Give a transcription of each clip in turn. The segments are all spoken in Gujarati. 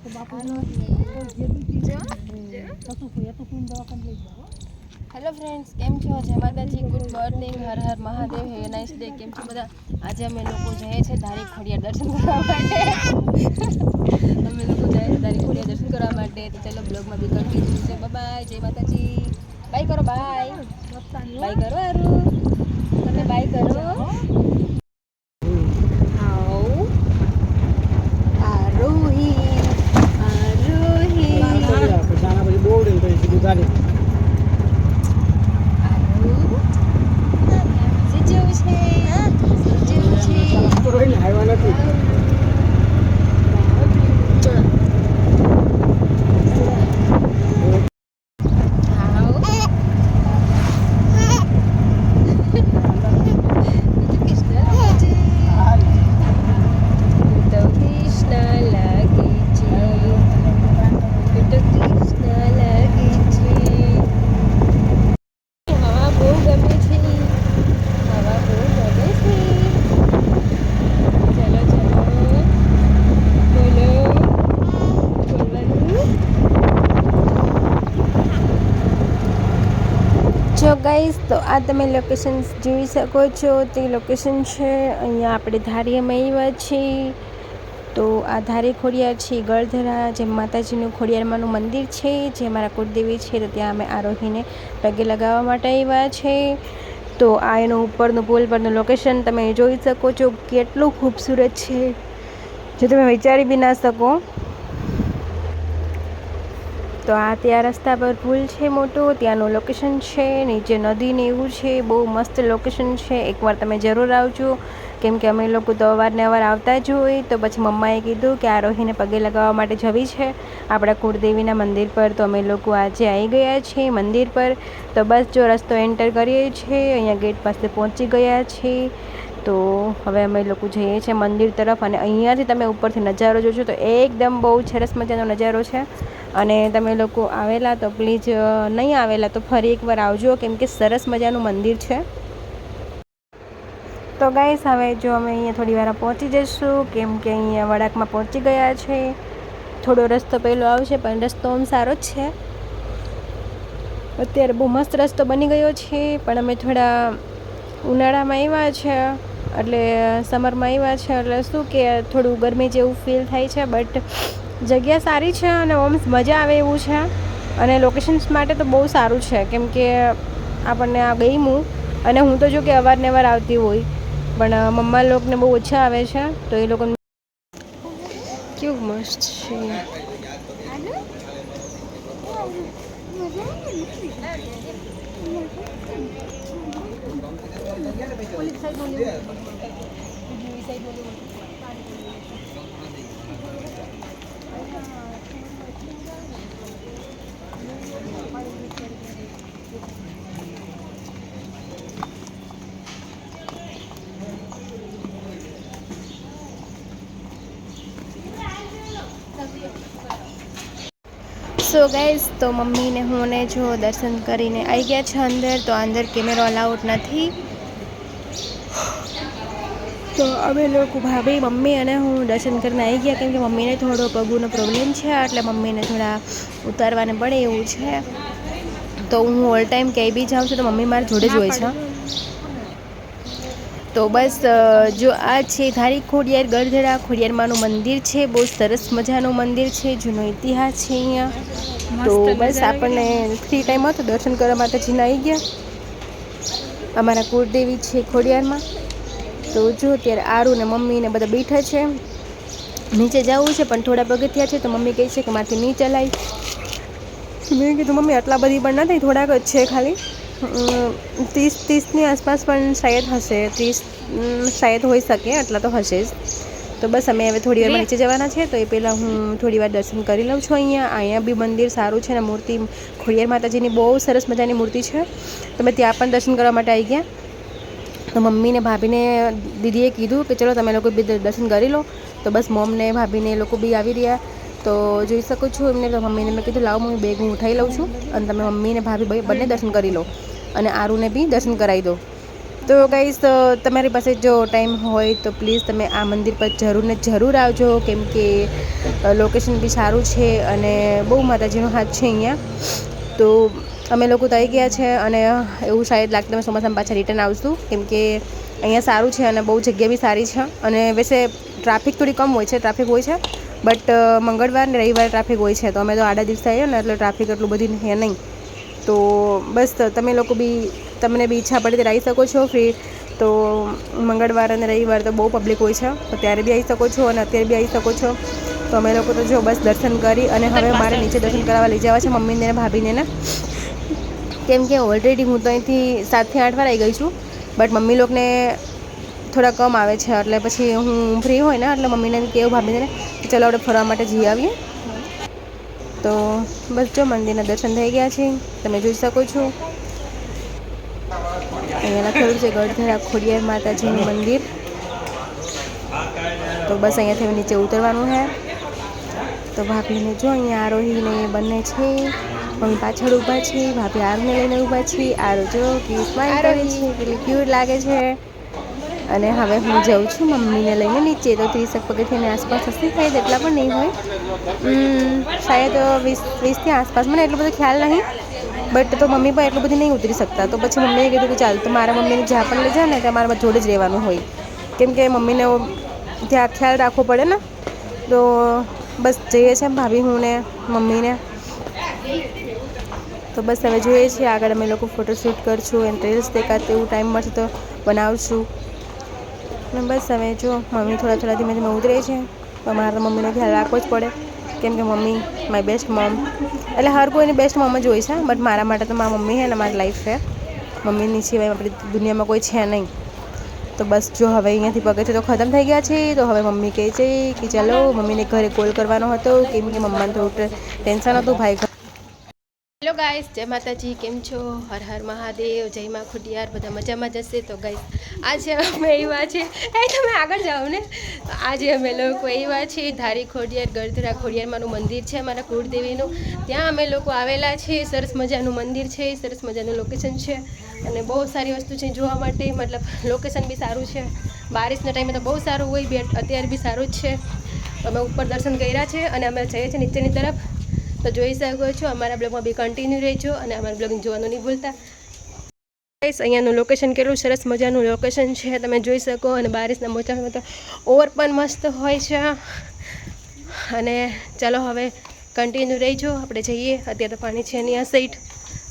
હેલો ફ્રેન્ડ્સ કેમ છો? જય માતાજી ગુડ મોર્નિંગ હર હર મહાદેવ. હે નાઇસ ડે કેમ છો બધા? આજે અમે લોકો જઈએ છે ધારી ખોડિયા દર્શન કરવા માટે. અમે લોકો જઈએ છીએ ધારી ખોડિયા દર્શન કરવા માટે. તો ચલો બ્લોગમાં બી કન્ટિન્યુ છે બાય જય માતાજી. બાય કરો બાય બાય કરો અરુ તમે બાય કરો झाले જો ગાઈસ તો આ તમે લોકેશન જોઈ શકો છો. તે લોકેશન છે, અહીંયા આપણે ધારીયામાં આવ્યા છીએ. તો આ ધારી ખોડિયાર છે ગળધરા જે માતાજીનું ખોડિયારમાંનું મંદિર છે, જે મારા કુળદેવી છે, તો ત્યાં અમે આરોહીને પગે લગાવવા માટે આવ્યા છે. તો આ એનું ઉપરનું પુલ પરનું લોકેશન તમે જોઈ શકો છો, કેટલું ખૂબસૂરત છે. જે તમે વિચારી બી ના શકો તો આ ત્યાં રસ્તા પર પુલ છે મોટો, ત્યાંનું લોકેશન છે, નીચે નદી ને એવું છે, બહુ મસ્ત લોકેશન છે. એકવાર તમે જરૂર આવજો. કેમ કે અમે લોકો તો અવારનવાર આવતા જ હોય, તો પછી મમ્માએ કીધું કે આરોહીને પગે લગાવવા માટે જવી છે. આપણા કુળદેવીના મંદિર પર તો અમે લોકો આજે આવી ગયા છીએ મંદિર પર. તો બસ જો રસ્તો એન્ટર કરીએ છીએ, અહીંયા ગેટ પાસે પહોંચી ગયા છીએ. તો હવે અમે લોકો જઈએ છીએ મંદિર તરફ અને અહીંયાથી તમે ઉપરથી નજારો જોશો તો એકદમ બહુ સરસ મજાનો નજારો છે. અને તમે લોકો આવેલા, તો પ્લીઝ નહીં આવેલા, તો ફરી એકવાર આવજો, કેમ કે સરસ મજાનું મંદિર છે. તો ગાઈસ હવે જો અમે અહીંયા થોડી વાર પહોંચી જઈશું, કેમ કે અહીંયા વડાકમાં પહોંચી ગયા છે. થોડો રસ્તો પહેલો આવશે, પણ રસ્તો આમ સારો જ છે. અત્યારે બહુ મસ્ત રસ્તો બની ગયો છે, પણ અમે થોડા ઉનાળામાં આવ્યા છે, એટલે સમરમાં આવ્યા છે, એટલે શું કે, થોડું ગરમી જેવું ફીલ થાય છે બટ જગ્યા સારી છે અને ઓમ્સ મજા આવે એવું છે. અને લોકેશન્સ માટે તો બહુ સારું છે. કેમ કે આપણને આ ગમ્યું અને હું તો જો કે અવારનવાર આવતી હોય. પણ મમ્મા લોકોને બહુ ઓછા આવે છે. તો એ લોકો કેવું મસ્ત છે. સો ગાઈઝ તો મમ્મીને હું ને જો દર્શન કરીને આવી ગયા છે અંદર તો અંદર કેમેરો અલાઉડ નથી. તો અમે લોકો ભાભી મમ્મી અને હું દર્શન કરીને આવી ગયા કેમ કે મમ્મીને થોડો પગુનો પ્રોબ્લેમ છે એટલે મમ્મીને થોડા ઉતારવાને પડે એવું છે. તો હું ઓલ ટાઈમ ક્યાંય બી જાઉં છું તો મમ્મી મારી જોડે જ હોય છે. તો બસ જો આ છે ધારી ખોડિયાર ગરધડા ખોડિયારમાંનું મંદિર છે બહુ સરસ મજાનું મંદિર છે જૂનો ઇતિહાસ છે અહીંયા. તો બસ આપણને ફ્રી ટાઈમ હતો દર્શન કરવા માટે જીના આવી ગયા. અમારા કુળદેવી છે ખોડિયારમાં. તો જો અત્યારે આરુ ને મમ્મી ને બધા બેઠા છે. નીચે જવું છે પણ થોડા પગથિયા છે તો મમ્મી કહે છે કે માથી નહીં ચલાય મેં કીધું મમ્મી આટલા બધી પણ નથી થોડાક જ છે ખાલી. ત્રીસ ત્રીસની આસપાસ પણ શાયદ હશે. ત્રીસ શાયદ હોઈ શકે આટલા તો હશે જ. તો બસ અમે હવે થોડી વાર નીચે જવાના છે તો એ પહેલાં હું થોડી વાર દર્શન કરી લઉં છું અહીંયા. અહીંયા બી મંદિર સારું છે ને મૂર્તિ ખોડિયાર માતાજીની બહુ સરસ મજાની મૂર્તિ છે. તો મેં ત્યાં પણ દર્શન કરવા માટે આવી ગયા. તો મમ્મીને ભાભીને દીદીએ કીધું કે ચલો તમે લોકો બી દર્શન કરી લો. તો બસ મોમને ભાભીને એ લોકો બી આવી રહ્યા. તો જોઈ શકો છો એમને. તો મમ્મીને મેં કીધું લાવો મમ્મી બેગ હું ઉઠાવી લઉં છું. અને તમે મમ્મીને ભાભી બે- બંને દર્શન કરી લો. અને આરુને બી દર્શન કરાવી દો. તો ગાઈસ તમારી પાસે જો ટાઈમ હોય તો પ્લીઝ તમે આ મંદિર પર જરૂર ને જરૂર આવજો. કેમ કે લોકેશન બી સારું છે અને બહુ માતાજીનો હાથ છે અહીંયા. તો અમે લોકો તો આવી ગયા છે અને એવું શાયદ લાગતું અમે ચોમાસામાં પાછા રિટર્ન આવશું. કેમ કે અહીંયા સારું છે અને બહુ જગ્યા બી સારી છે. અને વૈસે ટ્રાફિક થોડી કમ હોય છે ટ્રાફિક હોય છે. બટ મંગળવાર ને રવિવારે ટ્રાફિક હોય છે. તો અમે તો આડા દિવસે આવીએ ને એટલે ટ્રાફિક એટલું બધું છે નહીં. તો બસ તમે લોકો બી તમને બી ઈચ્છા પડે ત્યારે આવી શકો છો ફ્રી. તો મંગળવાર અને રવિવાર તો બહુ પબ્લિક હોય છે તો ત્યારે બી આવી શકો છો અને અત્યારે બી આવી શકો છો. તો અમે લોકો તો જો બસ દર્શન કરી અને હવે મારે નીચે દર્શન કરાવવા લઈ જવા છે મમ્મીને ને ભાભીને ને. કેમ કે ઓલરેડી હું તો અહીંથી સાતથી આઠ વાર આવી ગઈ છું બટ મમ્મી લોકોને થોડા કમ આવે છે એટલે પછી હું ફ્રી હોય ને એટલે મમ્મીને કેવું ભાભીને કે ચલો આપણે ફરવા માટે જઈ આવીએ. તો બસ જો મંદિરના દર્શન થઈ ગયા છે. તમે જોઈ શકો છો. અહીંયા લખેલું છે ગઢધરા ખોડિયાર માતાજીનું મંદિર. તો બસ અહીંયાથી નીચે ઉતરવાનું છે તો ભાભીને જો અહીંયા આરોહીને એ બંને છે. મમ્મી પાછળ ઊભા છે. ભાભી આરને લઈને ઊભા છે. આરો જો કે સ્માઈલ કરે છે. કેટલી ક્યુટ લાગે છે. અને હવે હું જાઉં છું મમ્મીને લઈને નીચે. તો ત્રીસેક પગથિયાની આસપાસ હશે, શાયદ એટલા પણ નહીં હોય. શાયદ વીસ, વીસથી આસપાસ, મને એટલો બધો ખ્યાલ નહીં. બટ તો મમ્મી પણ એટલું બધું નહીં ઉતરી શકતા. તો પછી મમ્મીએ કીધું કે ચાલ, તો મારા મમ્મીને જ્યાં પણ લઈ જાય ને, ત્યાં મારા જોડે જ રહેવાનું હોય. કેમ કે મમ્મીને ત્યાં ખ્યાલ રાખવો પડે ને. તો બસ જઈએ છીએ ભાભી, હું ને મમ્મીને. તો બસ હવે જોઈએ છીએ, આગળ અમે લોકો ફોટોશૂટ કરશું એન્ડ રીલ્સ દેખાત એવું ટાઈમ મળશે તો બનાવશું. અને બસ હવે જો, મમ્મી થોડા થોડા ધીમે ધીમે ઉતરે છે. તો મારે તો મમ્મીનો ખ્યાલ રાખવો જ પડે. કેમ કે મમ્મી માય બેસ્ટ મમ એટલે હર કોઈની બેસ્ટ મમ જ હોય છે બટ મારા માટે તો મારા મમ્મી છે ને મારી લાઈફ છે. મમ્મીની સિવાય આપણી દુનિયામાં કોઈ છે નહીં. તો બસ જો હવે અહીંયાથી પગથિયે તો ખતમ થઈ ગયા છે. તો હવે મમ્મી કહે છે કે ચાલો, મમ્મીને ઘરે કોલ કરવાનો હતો. કેમ કે મમ્માને થોડું ટેન્શન હતું, ભાઈ હેલો ગાઈસ જય માતાજી, કેમ છો? હર હર મહાદેવ, જય માં ખુડિયાર બધા મજામાં જશે તો ગાઈસ આજે અમે એવા છે. એ તમે આગળ જાઓ ને. આજે અમે લોકો એવા છે, ધારી ખોડિયાર, ગરધરા ખોડિયારમાંનું મંદિર છે અમારા કુળદેવીનું. ત્યાં અમે લોકો આવેલા છે, સરસ મજાનું મંદિર છે, સરસ મજાનું લોકેશન છે. અને બહુ સારી વસ્તુ છે જોવા માટે, મતલબ લોકેશન બી સારું છે. બારિશના ટાઈમે તો બહુ સારું હોય બે અત્યારે બી સારું જ છે. અમે ઉપર દર્શન કર્યા છે અને અમે જઈએ છીએ નીચેની તરફ. તો જોઈ શકો છો, અમારા બ્લોગમાં બી કન્ટિન્યુ રહેજો અને અમારા બ્લોગને જોવાનું નહીં ભૂલતા. ગાઈસ અહીંયાનું લોકેશન કેટલું સરસ મજાનું લોકેશન છે, તમે જોઈ શકો અને બારિશના મોજામાં તો ઓવર પણ મસ્ત હોય છે. અને ચાલો હવે કન્ટિન્યુ રહીજો, આપણે જઈએ. અત્યારે તો પાણી છે એની આ સાઈડ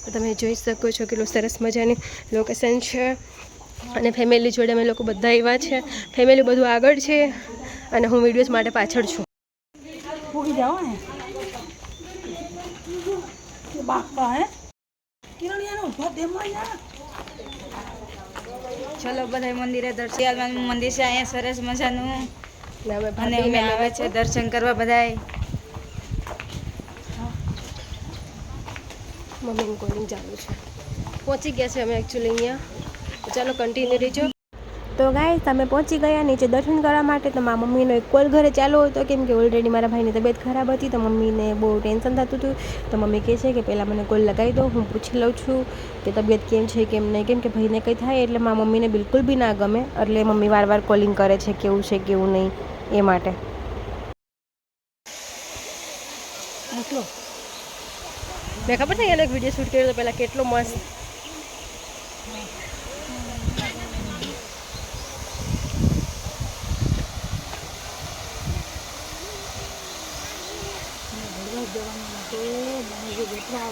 તો તમે જોઈ શકો છો કેટલું સરસ મજાની લોકેશન છે. અને ફેમિલી જોડે અમે લોકો બધા એવા છે. ફેમિલી બધું આગળ છે અને હું વિડીયોઝ માટે પાછળ છું. જાઓ બાપા હે? કિરણિયાનો ઊભા દેમાં યાર. ચલો બધા મંદિરે દર્શન મંદિર છે અહીંયા સરસ મજાનું. અને અમે આવે છે દર્શન કરવા બધાય. મમ્મીનું કોલિંગ ચાલુ છે. પહોંચી ગયા છે અમે એકચ્યુઅલી અહીંયા. ચાલો કન્ટિન્યુ રહીજો. તો ગાય તમે પહોંચી ગયા નીચે દર્શન કરવા માટે. તો મારા મમ્મીનો એક કોલ ઘરે ચાલુ હતો કેમ કે ઓલરેડી મારા ભાઈની તબિયત ખરાબ હતી, તો મમ્મીને બહુ ટેન્શન થતું હતું. તો મમ્મી કહે છે કે પહેલાં મને કોલ લગાવી દો, હું પૂછી લઉં છું કે તબિયત કેમ છે, કેમ નહીં, કેમ કે ભાઈને કંઈ થાય એટલે મારા મમ્મીને બિલકુલ બી ના ગમે. એટલે મમ્મી વાર વાર કોલિંગ કરે છે કેવું છે, કેવું નહીં, એ માટે. મેં ખબર નહીં એને એક વીડિયો શૂટ કર્યો તો પહેલાં કેટલો મસ્ત બધા જવા માટે મને જે જેટલા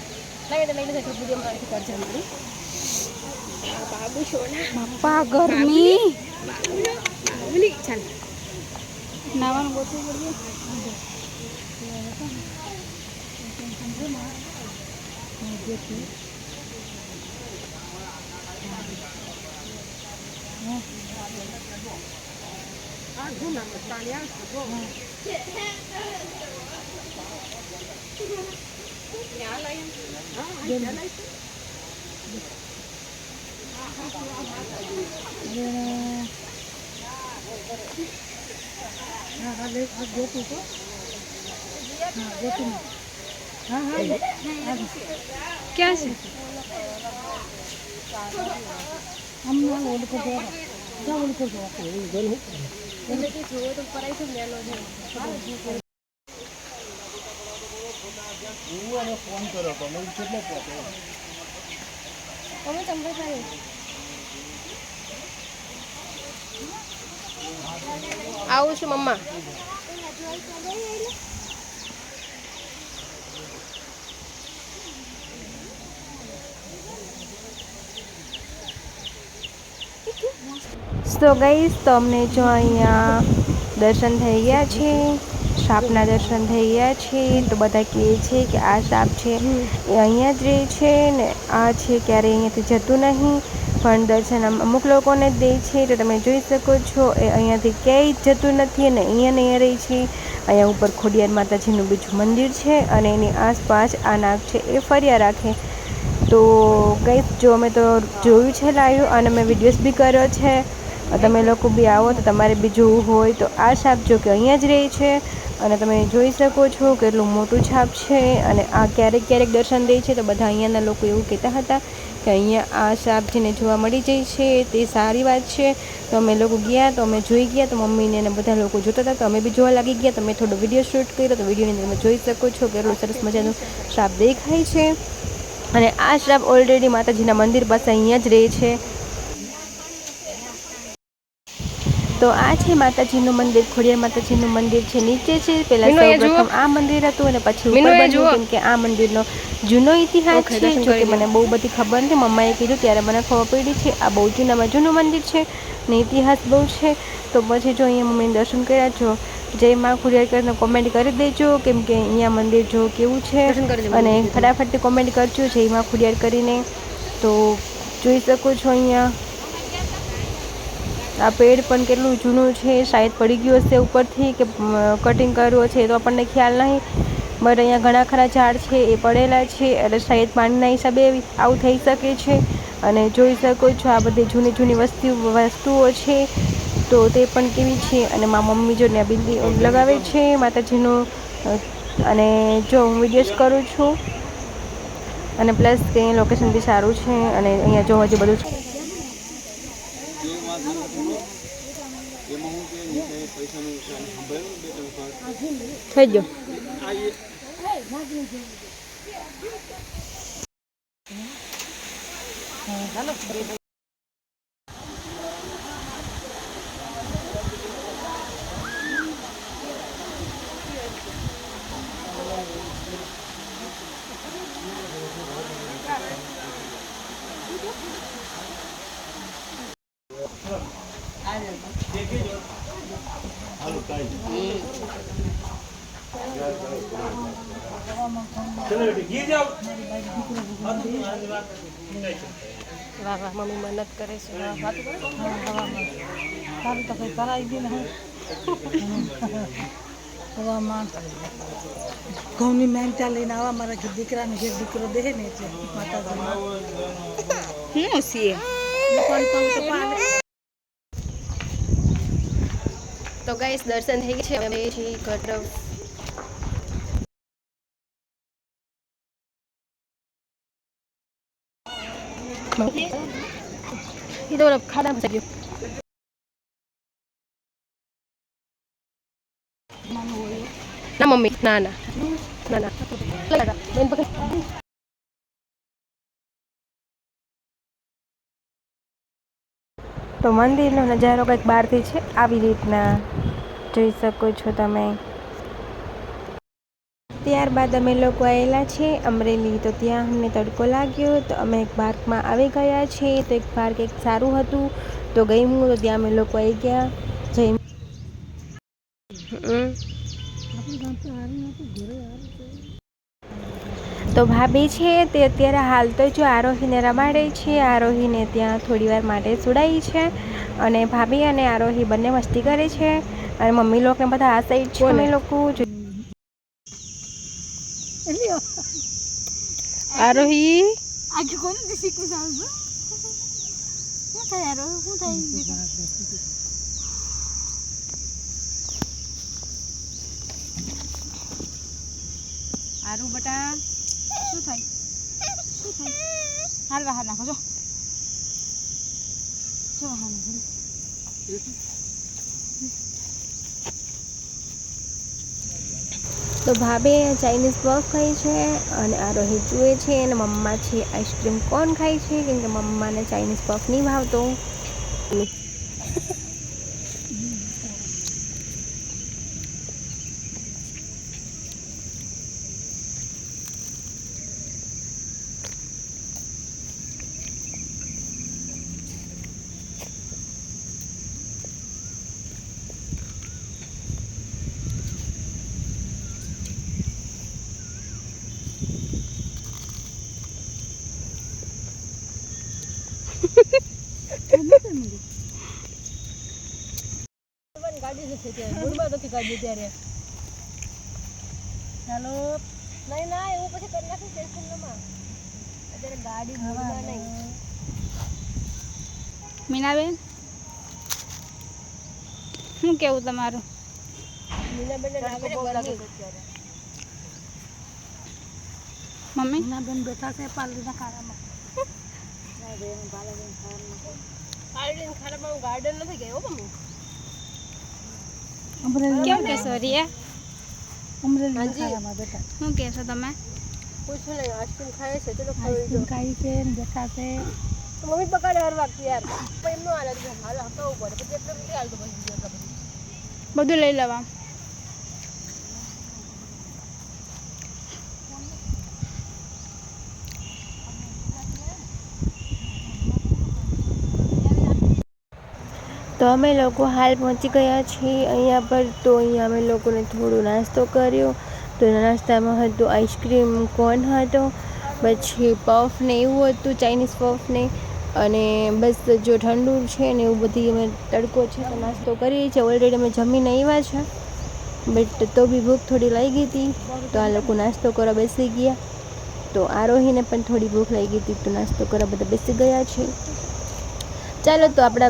લાગે તો લઈને જતો વીડિયો મારથી કરજે મારી બાબુ સોના બાપા ગરમી બોલી ચાલ નાવાનું ગોતવું તો ક્યાં છે? એટલે કે જોવો તો પરાઈ છે ને એનો છે તમે તમને કરી આવું છું મમ્મા. તો ગઈશ તો અમને જો અહીંયા દર્શન થઈ ગયા છે. સાપના દર્શન થઈ ગયા છે. તો બધા કહે છે કે આ સાપ છે. એ અહીંયા જ રહે છે ને આ છે ક્યારે અહીંયાથી જતું નહીં. પણ દર્શન અમુક લોકોને જ દે છે. તો તમે જોઈ શકો છો, એ અહીંયાથી ક્યાંય જતું નથી અને અહીંયા ને અહીંયા રહે છે. અહીંયા ઉપર ખોડિયાર માતાજીનું બીજું મંદિર છે અને એની આસપાસ આ નાગ છે એ ફર્યા રાખે. તો કંઈ જો અમે તો જોયું છે લાઈવ અને મેં વિડીયોઝ બી કર્યો છે. તમે લોકો બી આવો તો તમારે બી જોવું હોય તો આ સાપ જો કે અહીંયા જ રહે છે. અને તમે જોઈ શકો છો કેટલું મોટું છાપ છે અને આ ક્યારેક ક્યારેક દર્શન દે છે તો બધા અહીંયાના લોકો એવું કહેતા હતા કે અહીંયા આ સાપ જેને જોવા મળી જાય છે તે સારી વાત છે. તો અમે લોકો ગયા, તો અમે જોઈ ગયા, તો મમ્મીને અને બધા લોકો જોતા હતા. તો અમે બી જોવા લાગી ગયા, તો મેં થોડો વીડિયો શૂટ કર્યો, તો વિડીયોની અંદર તમે જોઈ શકો છો કેટલું સરસ મજાનું સાપ દેખાય છે. અને આ શ્રાપ ઓલરેડી માતાજીના મંદિર પાસે અહીંયા જ રહે છે. તો આ છે માતાજીનું મંદિર ખોડિયાર માતાજીનું મંદિર છે. નીચે છે પેલા સૌપ્રથમ આ મંદિર હતું અને પછી ઉપર બન્યું કેમ કે આ મંદિરનો જૂનો ઇતિહાસ છે જો કે મને બહુ બધી ખબર નથી મમ્માએ કીધું ત્યારે મને ખબર પડી છે આ બહુ જૂનામાં જૂનું મંદિર છે ને ઇતિહાસ બહુ છે. તો પછી જો અહીંયા મમ્મીને દર્શન કર્યા છો જય માં ખુરિયાર કરીને કોમેન્ટ કરી દેજો કેમ કે અહીંયા મંદિર જો કેવું છે. અને ફટાફટ કોમેન્ટ કરજો જય માં ખોડિયાર કરીને. તો જોઈ શકો છો અહીંયા. આ પેડ પણ કેટલું જૂનું છે, શાયદ પડી ગયું હશે ઉપરથી કે કટિંગ કર્યું છે તો આપણને ખ્યાલ નહીં. બટ અહીંયા ઘણા ખરા ઝાડ છે, એ પડેલા છે, એટલે શાયદ પાણીના હિસાબે આવું થઈ શકે છે. અને જોઈ શકો છો આ બધી જૂની જૂની વસ્તુ, વસ્તુઓ છે, તો તે પણ કેવી છે. અને મારા મમ્મી જો ને બિંદી લગાવે છે, માતાજીનું, અને જો હું વિડીયોઝ કરું છું, અને પ્લસ કે લોકેશન બી સારું છે, અને અહીંયા જો હજી બધું થઈ ગયો વાહ વાહ મમ્મી મહેનત કરે છે વાહ વાતું કરો તારું તો કંઈ કરાવી દે ને હવામાન ઘઉંની મહેનતા લઈને આવા મારા ઘેર દીકરાને ઘેર દીકરો દે ને એટલે માતાજી હું છીએ તો ગાઈસ દર્શન થઈ ગયા છે હવે છીએ ઘર તરફ સીધો ખાડા ફસાઈ ગયો ના, મમ્મી, ના ના. ના ના. બેન, પકડ. તો મંદિરનો નજારો કંઈક બહારથી છે? આવી રીતના જોઈ શકો છો તમે. ત્યારબાદ અમે લોકો આવેલા છે અમરેલી. તો ત્યાં અમને તડકો લાગ્યો તો અમે એક પાર્કમાં આવી ગયા છે તો એક પાર્ક એક સારું હતું. તો ગયું તો ત્યાં અમે લોકો આવી ગયા. જઈ તો ભાભી છે તે અત્યારે હાલ તો જો આરોહીને રમાડે છે. આરોહીને ત્યાં થોડી વાર માટે સુડાઈ છે અને ભાભી અને આરોહી બંને મસ્તી કરે છે. અને મમ્મી લોકોને બધા આ સાઈડ છે અમે લોકો. આરોહી આજે કોણ શીખવું સારું શું થાય આરોહી શું થાય આરુ બટા શું થાય શું થાય હાલ બહાર નાખો જો જો બહાર નાખો તો ભાભે ચાઇનીઝ પફ ખાય છે અને આરોહી જુએ છે અને મમ્મા છે આઈસ્ક્રીમ કોણ ખાય છે કેમ કે મમ્માને ચાઇનીઝ પફ નહીં ભાવતો. ચાલો. નહીં ના એવું પછી કરી નાખી ટેન્શનમાં અત્યારે ગાડી મૂળમાં નહીં. મીનાબેન? શું કેવું તમારું? મમ્મી? ના બેન બેઠા છે પાલડીના ખાડામાં. ગાર્ડન ખાડામાં. ગાર્ડન નથી ગયો મમ્મી. કેમ હાજી. ખાડામાં બેઠા શું કહેશો તમે? પૂછો નહીં આઈસ્ક્રીમ ખાય છે ચલો આઈસ્ક્રીમ ખાઈ છે ને બેઠા છે મમ્મી પકડે હર વખત યાર. પણ એમનો હાલત છે હાલ પડે પછી એટલે પછી. બીજું બધું લઈ લેવા. તો અમે લોકો હાલ પહોંચી ગયા છીએ અહીંયા પર. તો અહીંયા અમે લોકોને થોડો નાસ્તો કર્યો. તો નાસ્તામાં હતું આઈસ્ક્રીમ કોન હતો, પછી પફ ને એવું હતું, ચાઇનીઝ પફ ને. અને બસ જો ઠંડુ છે ને એવું બધી અમે તડકો છે તો નાસ્તો કરીએ છીએ. ઓલરેડી અમે જમીને આવ્યા છે. બટ તો બી ભૂખ થોડી લાગી હતી. તો આ લોકો નાસ્તો કરવા બેસી ગયા. તો આરોહીને પણ થોડી ભૂખ લાગી હતી તો નાસ્તો કરવા બધા બેસી ગયા છે. ચાલો તો આપણા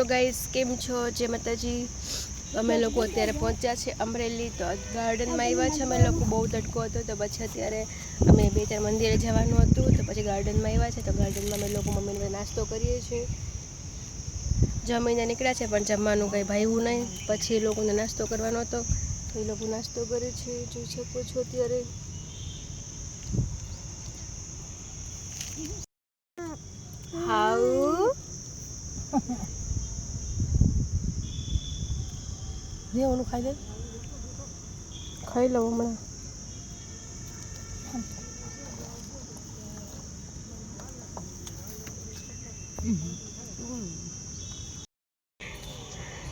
તો ગાઈસ કેમ છો? જે માતાજી, અમે લોકો અત્યારે પહોંચ્યા છે અમરેલી. તો ગાર્ડનમાં આવ્યા છે. અમે લોકો બહુ તડકો હતો. તો પછી અત્યારે અમે બે ચાર મંદિરે જવાનું હતું. તો પછી ગાર્ડનમાં આવ્યા છે. તો ગાર્ડનમાં અમે લોકો મમ્મીને નાસ્તો કરીએ છીએ. જમીને નીકળ્યા છે, પણ જમવાનું કંઈ ભાવ્યું નહીં. પછી એ લોકોને નાસ્તો કરવાનો હતો. એ લોકો નાસ્તો કરે છે. જોઈ શકો છો અત્યારે. જે ઓલું ખાઈ લે. ખાઈ લઉં હમણાં.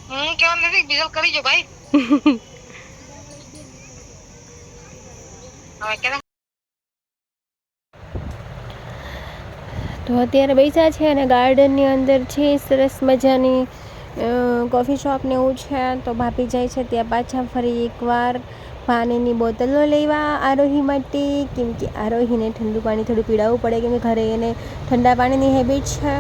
હું કેવાનું નથી બીજો કરી જો ભાઈ. તો અત્યારે બેસા છે અને ગાર્ડનની અંદર છે સરસ મજાની કોફી શોપ ને એવું છે, તો ભાભી જાય છે ત્યાં પાછા ફરી એકવાર. પાણીની બોટલો લેવા આરોહી માટે, કેમ કે આરોહીને ઠંડુ પાણી થોડું પીડાવવું પડે, કેમ કે ઘરે એને ઠંડા પાણીની હેબિટ છે.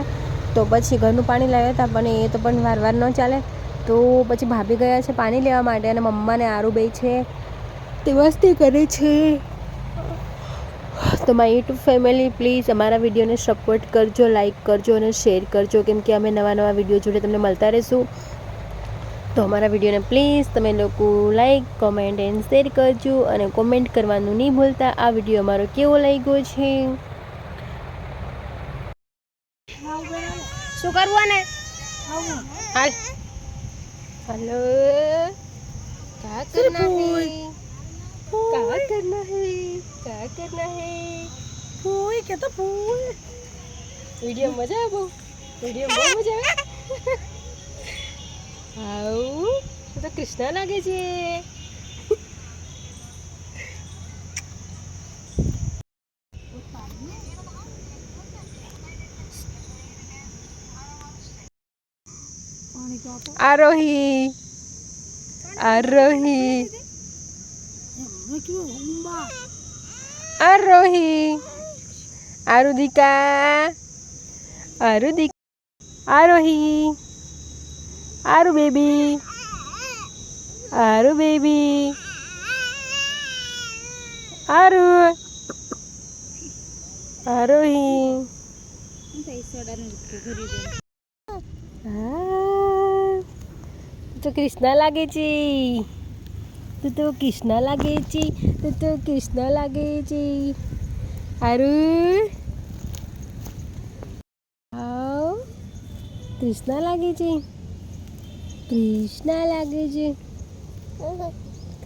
તો પછી ઘરનું પાણી લાવ્યા હતા, પણ એ તો પણ વાર વાર ન ચાલે. તો પછી ભાભી ગયા છે પાણી લેવા માટે અને મમ્માને આરું બે છે. તે મસ્તી કરે છે. તો માય યુટ્યુબ ફેમિલી પ્લીઝ અમારા વિડીયોને સપોર્ટ કરજો લાઇક કરજો અને શેર કરજો કેમ કે અમે નવા નવા વીડિયો જોડે તમને મળતા રહીશું. તો અમારા વિડીયોને પ્લીઝ તમે લોકો લાઈક કોમેન્ટ એન્ડ શેર કરજો અને કોમેન્ટ કરવાનું નહીં ભૂલતા. આ વીડિયો અમારો કેવો લાગ્યો છે? શું કરવું ને હાલ. હાલો. કા કરના क्या करना है क्या करना है ફૂઈ કે તો ફૂઈ વિડીયો મજા આવે બહુ વિડીયો બહુ મજા આવે આવું તો તો કૃષ્ણ લાગે છે પાણી તો આપો આરોહી આરોહી મેં કીધું ઉંબા આરોહી આરુદિકા આરુદિક આરોહી આરુ બેબી. આરુ બેબી. આરુ આરોહી તું કૃષ્ણ લાગે છે. તું તો કૃષ્ણ લાગે છે, તું તો કૃષ્ણ લાગે છે. હારું આવ. કૃષ્ણ લાગે છે? કૃષ્ણ લાગે છે?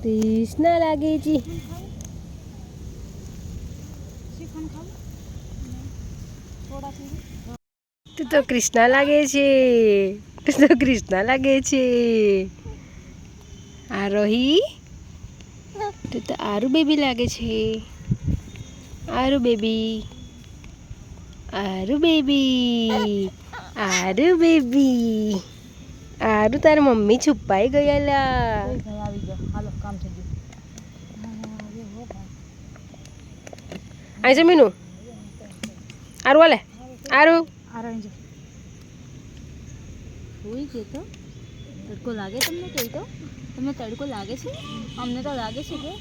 કૃષ્ણ લાગે છે? તું તો કૃષ્ણ લાગે છે. તું તો કૃષ્ણ લાગે છે. આરોહી તું તો આરુ બેબી લાગે છે. Aaru baby. Aaru baby. Aaru baby. Aaru તારી મમ્મી છુપાઈ ગયેલા. આવી છે મીનુ. આરુ હાલે આરુ. આ રહી જાઓ હોય કે તો તડકો લાગે તમને કઈ તો? તમને તડકો લાગે છે? અમને તો લાગે છે કે